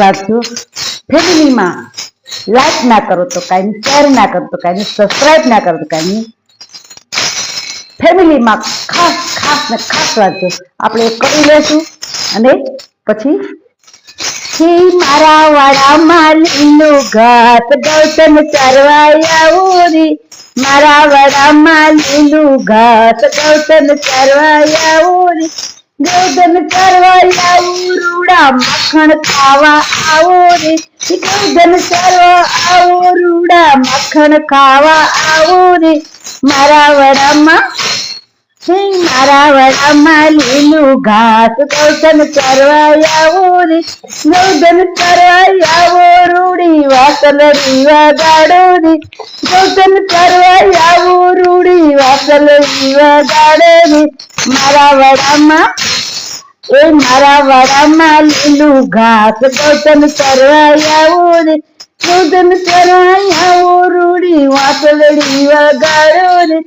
રાખજો. ફેમિલીમાં લાઈક ના કરો તો કાંઈ શેર ના કરો તો કાંઈ સબસ્ક્રાઈબ ના કરો તો કાંઈ ફેમિલીમાં ખાસ ખાસ ને ખાસ રાખજો. આપણે કરી લેશું અને પછી મારા વાડામાં લીલું ઘાસ ગૌતમ ચરવાયા ઉરી મારા વાડામાં લીલું ઘાસ ગૌતમ ચરવાયા ઉરી ગૌતમ ચરવાયા રૂડા મખણ ખાવા આવો રે. ગૌતમ કરવા આવો, રૂડા મખણ ખાવા આવો રે. મારા વરામાં મારા વરામાં લીલું ઘાસ ગૌતમ ચરવાય આવો રે. ગૌતમ ચરવાય આવો, રૂડી રીવા ગાડો રે. ગૌતમ ચરવાય આવો, રૂડી રીવા ગાડો રે. મારા વડામાં, એ મારા વડામાં લીલું ઘાસ ગૌતમ ચરવાય આવો રે ગૌતમ ચરવાય આવો રૂડી વાસલડી વગાડો રે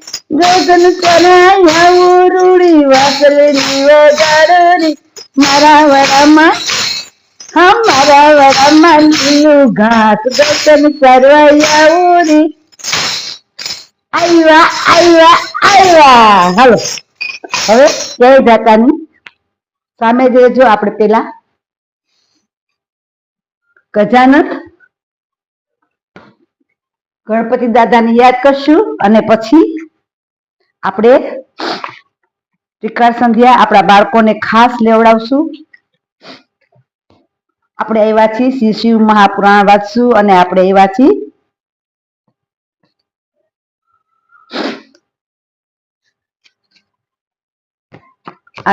ગૌતમ ચરવાય આવો રૂડી વાસલડી વગાડો રે મારા વડામાં, હા, મારા વડામાં લીલું ઘાસ ગૌતમ ચરવાય આવો રે આવ્યા આવ્યા આવ્યા હાલો. હવે જય જાતાની સામે જોજો આપણે પેલા. ગજાનંદ. ગણપતિ દાદાને યાદ કરશું અને પછી આપણે ત્રિકાળ સંધ્યા આપણા બાળકોને ખાસ લેવડાવશું. આપણે આવ્યા છીએ શિવ મહાપુરાણ વાંચશું અને આપણે આવ્યા છીએ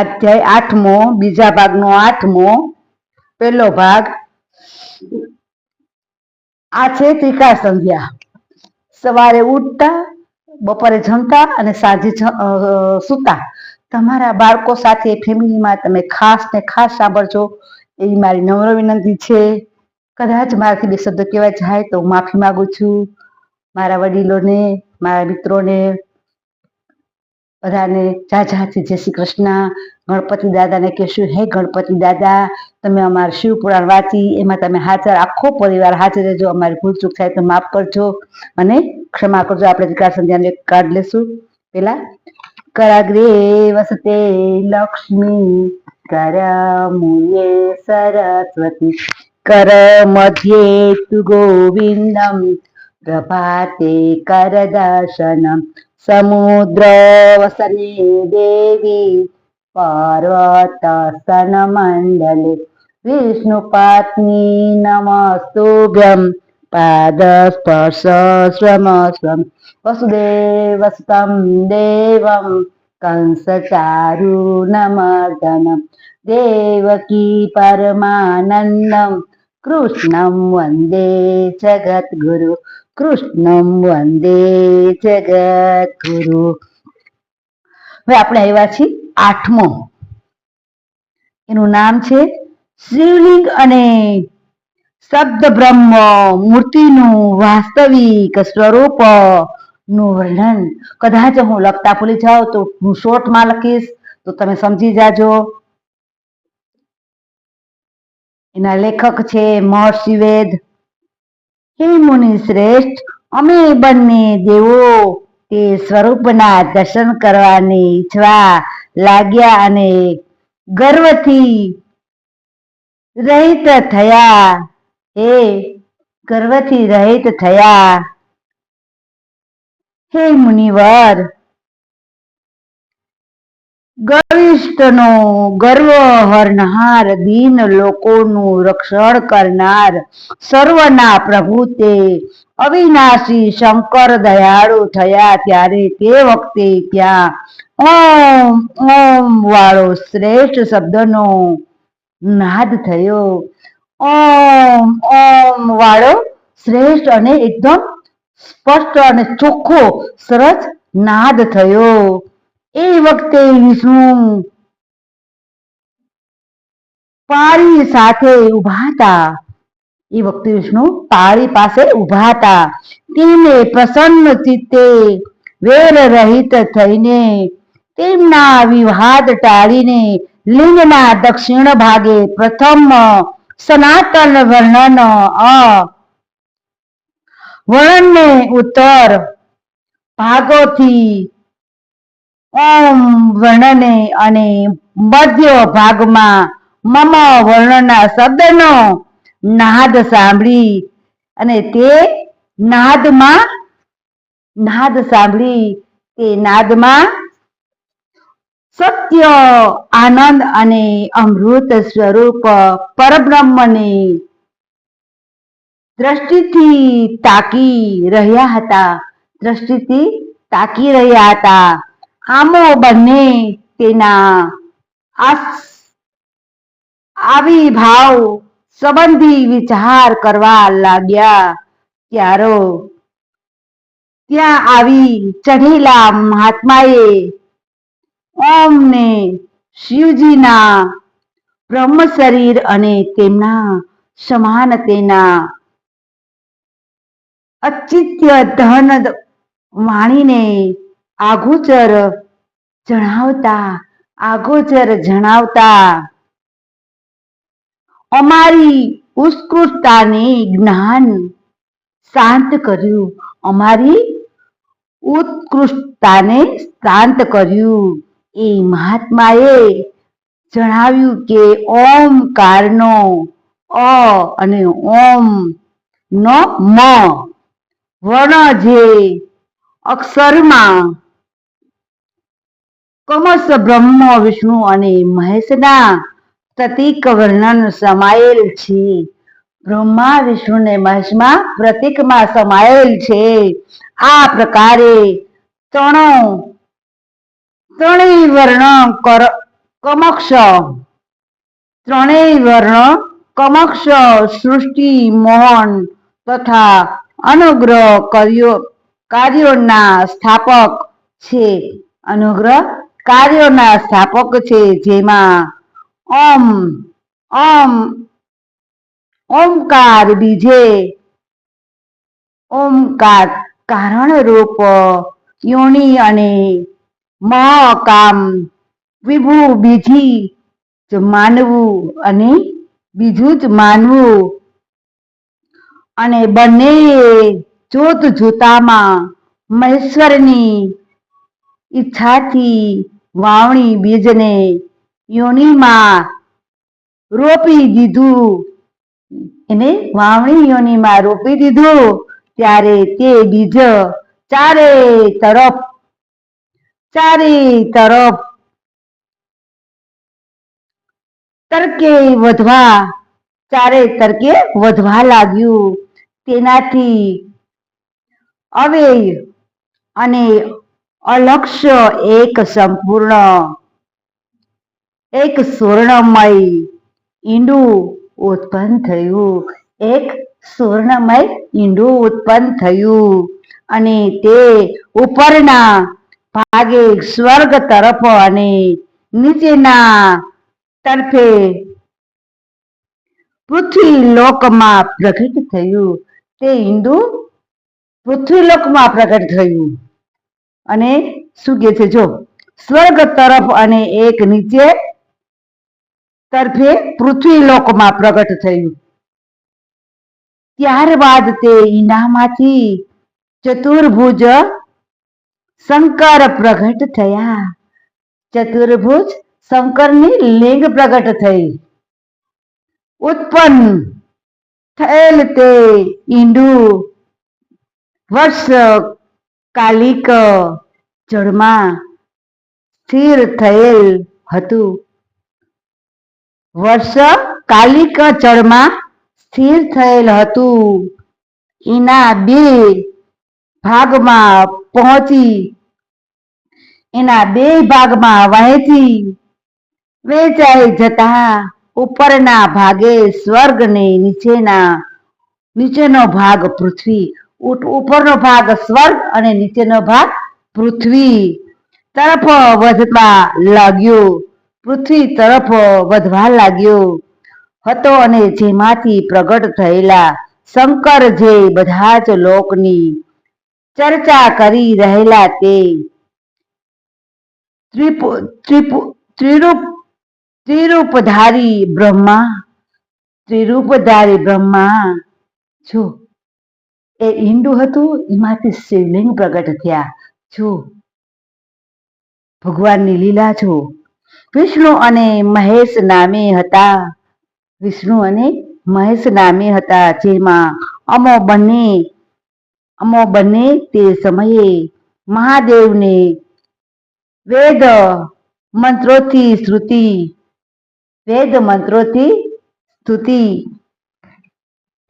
અધ્યાય આઠમો, બીજા ભાગનો આઠમો પહેલો ભાગ. આ છે ત્રિકા સંધ્યા. સવારે ઉઠતા, બપોરે જમતા અને સાંજે સૂતા. તમારા બાળકો સાથે ફેમિલીમાં તમે ખાસ ને ખાસ સાંભળજો. એવી મારી નમ્ર વિનંતી છે. કદાચ મારાથી બે શબ્દ કહેવાય જાય તો હું માફી માંગુ છું. મારા વડીલોને, મારા મિત્રોને બધાને જાજાથી જય શ્રી કૃષ્ણ. ગણપતિ દાદાને કહેશું, હે ગણપતિ દાદા, તમે અમારું શિવ પુરાણ વાંચી એમાં તમે હાજર, આખો પરિવાર હાજર રહેજો, અમારી ભૂલ ચૂક થાય તો માફ કરજો અને ક્ષમા કરજો. આપણે વિકાસ સંધ્યાને કાર્ડ લેશું. પેલા કરાગ્રે વસતે લક્ષ્મી કર મુયે સરસ્વતી કર મધ્યે તુ ગોવિંદમ, પ્રભાતે કર દર્શનમ సముద్రావసనే దేవి పార్వాతాసనమండలి విష్ణుపాత్ని నమస్తుభ్యం పాదస్పర్శస్వమస్వం వసుదేవసుతం దేవం కంసచారు నమదనం దేవకీ పరమానందం కృష్ణం వందే జగద్గురు. કૃષ્ણમ વંદે જગત ગુરુ હવે આપણે આવ્યા છીએ આઠમો. એનું નામ છે શિવલિંગ અને શબ્દ બ્રહ્મ મૂર્તિનું વાસ્તવિક સ્વરૂપનું વર્ણન. કદાચ હું લખતા ભૂલી જાઉં તો હું શોર્ટમાં લખીશ, તો તમે સમજી જાજો. એના લેખક છે મહર્ષિ વેદ હે મુનિ શ્રેષ્ઠ, અમે બંને દેવો. તે સ્વરૂપના દર્શન કરવાની ઈચ્છવા લાગ્યા અને ગર્વથી રહિત થયા. હે, ગર્વથી રહિત થયા. હે મુનિવર ગવિષ્ઠનો ગર્વ હરણહાર દીન લોકોનું રક્ષણ કરનાર સર્વના પ્રભુ તે. અવિનાશી શંકર દયાળુ થયા ત્યારે તે વખતે ત્યાં ઓમ ઓમ વાળો શ્રેષ્ઠ શબ્દનો નાદ થયો. ઓમ ઓમ વાળો શ્રેષ્ઠ અને એકદમ સ્પષ્ટ અને ચોખ્ખો, સરસ નાદ થયો. એ વખતે વિષ્ણુ પાળી સાથે ઊભા હતા. એ વખતે વિષ્ણુ પાળી પાસે ઊભા હતા. તેને પ્રસન્ન ચિત્તે વેર રહિત થઈને તેમના વિવાદ ટાળીને લિંગના દક્ષિણ ભાગે પ્રથમ સનાતન વર્ણન, અ, વર્ણનને ઉત્તર ભાગોથી વર્ણને અને મધ્ય ભાગમાં મમ વર્ણના શબ્દનો નાદ સાંભળી અને તે નાદમાં નાદ સાંભળી, તે નાદમાં સત્ય, આનંદ અને અમૃત સ્વરૂપ પરબ્રહ્મની દ્રષ્ટિથી તાકી રહ્યા હતા, દ્રષ્ટિથી તાકી રહ્યા હતા. આમો બંને તેના આવી ભાવ સંબંધી વિચાર કરવા લાગ્યા. ત્યારો ત્યાં આવી ચઢેલા મહાત્માએ ઓમને શિવજીના બ્રહ્મ શરીર અને તેમના સમાન તેના અચિત્ય ધન વાણીને આગોચર જણાવતા આગોચર જણાવતા, અમારી ઉત્કૃષ્ટતાને જ્ઞાન શાંત કર્યું. અમારી ઉત્કૃષ્ટતાને શાંત કર્યું. એ મહાત્માએ જણાવ્યું કે ઓમકારનો અ અને ઓમ નો મ, વર્ણ જે અક્ષરમાં કમસ બ્રહ્મ, વિષ્ણુ અને મહેશના પ્રતીક વર્ણન સમાયેલ છે. બ્રહ્મા, વિષ્ણુ ને મહેશમાં પ્રતીકમાં સમાયેલ છે. આ પ્રકારે ત્રણો, ત્રણેય વર્ણ કમક્ષ, ત્રણેય વર્ણ કમક્ષ, સૃષ્ટિ, મોહન તથા અનુગ્રહ કર્યો, કાર્યોના સ્થાપક છે. અનુગ્રહ કાર્યોના સ્થાપક છે, જેમાં ઓમ ઓમ, ઓમકાર બીજે, ઓમકાર કારણ રૂપ યોની અને મહાકામ વિભુ બીજી જ માનવું અને બીજું જ માનવું. અને બંને જોત જોતામાં મહેશ્વરની ઈચ્છાથી વાવણી બીજને યોનિમાં રોપી દીધું. એને વાવણી યોનિમાં રોપી દીધું. ત્યારે તે બીજ ચારે તરફ ચારે તરફ તરકે વધવા, ચારે તરકે વધવા લાગ્યું. તેનાથી અવેય અને અલક્ષ્ય એક સંપૂર્ણ, એક સ્વર્ણમય ઈંડું ઉત્પન્ન થયું. એક સ્વર્ણમય ઈંડું ઉત્પન્ન થયું અને તે ઉપરના ભાગે સ્વર્ગ તરફ અને નીચેના તરફે પૃથ્વી લોકમાં પ્રગટ થયું. તે હિન્દુ પૃથ્વી લોકમાં પ્રગટ થયું. અને શું કે છે? જો સ્વર્ગ તરફ અને એક નીચે તરફે પૃથ્વી લોકમાં પ્રગટ થયું. ત્યારબાદ તે ઈનામાંથી ચતુર્ભુજ શંકર પ્રગટ થયા. ચતુર્ભુજ શંકરની લિંગ પ્રગટ થઈ. ઉત્પન્ન થયેલ તે ઈંડું વર્ષ કાલિક જળમાં સ્થિર થયેલ હતું. વર્ષ કાલિક જળમાં સ્થિર થયેલ હતું. એના બે ભાગમાં પહોંચી, એના બે ભાગમાં વહેંચી, વેચાઈ જતા ઉપરના ભાગે સ્વર્ગ ને નીચેના, નીચેનો ભાગ પૃથ્વી ઉપરનો ભાગ સ્વર્ગ અને નીચેનો ભાગ પૃથ્વી તરફ વધવા લાગ્યો. પૃથ્વી તરફ વધવા લાગ્યો. હતો અને જેમાંથી પ્રગટ થયેલા શંકર જે બધા જ લોકની ચર્ચા કરી રહેલા તે ત્રિરૂપ, ત્રિરૂપધારી બ્રહ્મા ત્રિરૂપધારી બ્રહ્મા. જો એ ઈંડું હતું, એમાંથી શિવલિંગ પ્રગટ થયા. જો, ભગવાનની લીલા જો. વિષ્ણુ અને મહેશ નામે હતા. વિષ્ણુ અને મહેશ નામે હતા, જેમાં અમો બંને અમો બંને તે સમયે મહાદેવને વેદ મંત્રોથી શ્રુતિ વેદ મંત્રોથી સ્તુતિ.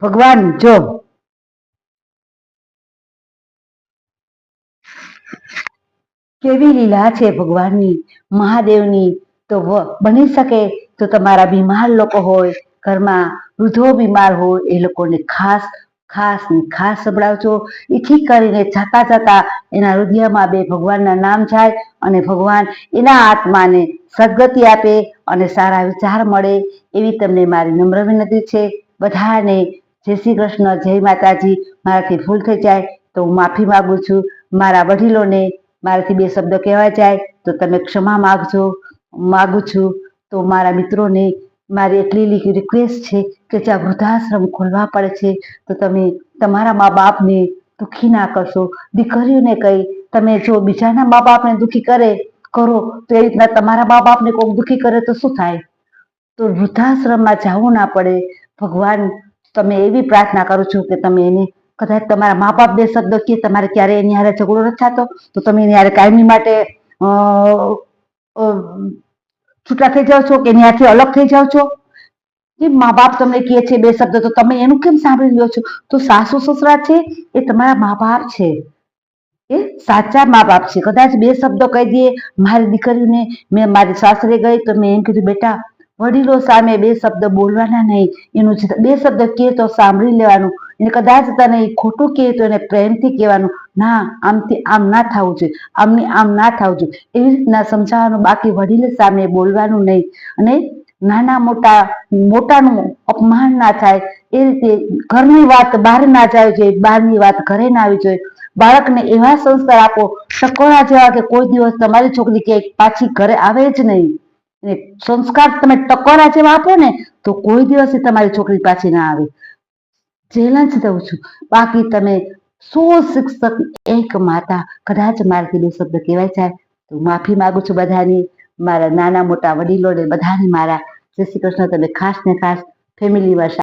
ભગવાન જો કેવી લીલા છે ભગવાનની, મહાદેવની. તો બની શકે તો તમારા બીમાર લોકો હોય, ઘરમાં વૃદ્ધો બીમાર હોય, એ લોકોને ખાસ ખાસ ને ખાસ સંભળાવજો. એથી કરીને જાતા જતા એના હૃદયમાં બે ભગવાનના નામ જાય અને ભગવાન એના આત્માને સદગતિ આપે અને સારા વિચાર મળે. એવી તમને મારી નમ્ર વિનંતી છે. બધાને જય શ્રી કૃષ્ણ, જય માતાજી. મારાથી ભૂલ થઈ જાય તો હું માફી માગું છું. મારા વડીલોને મારાથી બે શબ્દ કહેવાય જાય તો તમે ક્ષમા માગજો માગું છું. તો મારા મિત્રોને મારી એટલી રિક્વેસ્ટ છે કે જ્યાં વૃદ્ધાશ્રમ ખોલવા પડે છે, તો તમે તમારા મા બાપને દુઃખી ના કરશો. દીકરીઓને કહી તમે જો બીજાના મા બાપને દુઃખી કરે, કરો, તો એ રીતના તમારા મા બાપને કોઈ દુઃખી કરે તો શું થાય? તો વૃદ્ધાશ્રમમાં જવું ના પડે. ભગવાન, તમે એવી પ્રાર્થના કરું છું કે તમે એને કદાચ તમારા મા બાપ બે શબ્દ કે તમારે ક્યારે એની હારે ઝઘડો નથી તો તમે એની હારે કાયમી માટે છૂટા થઈ જાઓ છો કે એની હાથે અલગ થઈ જાઓ છો? કે મા બાપ તમને કહે છે બે શબ્દ, તો તમે એનું કેમ સાંભળી લ્યો છો? તો સાસુ સસરા છે એ તમારા મા બાપ છે. એ સાચા મા બાપ છે. કદાચ બે શબ્દો કહી દઈએ, મારી દીકરીને મેં મારી સાસરે ગઈ, તો મેં એમ કીધું, બેટા, વડીલો સામે બે શબ્દ બોલવાના નહીં. એનું બે શબ્દ કહે તો સાંભળી લેવાનું. એને કદાચ તને એ ખોટું કહે તો એને પ્રેમથી કહેવાનું, ના, આમથી આમ ના થવું જોઈએ, આમની આમ ના થવું જોઈએ. એવી રીતના સમજાવવાનું બાકી વડીલ સામે બોલવાનું નહીં. અને નાના મોટા, મોટાનું અપમાન ના થાય. એ રીતે ઘરની વાત બહાર ના જાય જોઈએ બહારની વાત ઘરે ના આવી જોઈએ. બાળકને એવા સંસ્કાર આપો સકોડા જેવા કે કોઈ દિવસ તમારી છોકરી કે પાછી ઘરે આવે જ નહીં. સંસ્કાર તમે ટકોરા જેવા આપો ને, તો કોઈ દિવસ તમારી છોકરી પાછી ના આવે. ચેલેન્જ દઉં છું. બાકી તમે સો શિક્ષક એક માતા કદાચ મારાથી બે શબ્દ કહેવાય જાય. તો માફી માગું છું બધાની. મારા નાના મોટા વડીલોને બધાને મારા. જય શ્રી કૃષ્ણ. તમે ખાસ ને ખાસ ફેમિલીમાં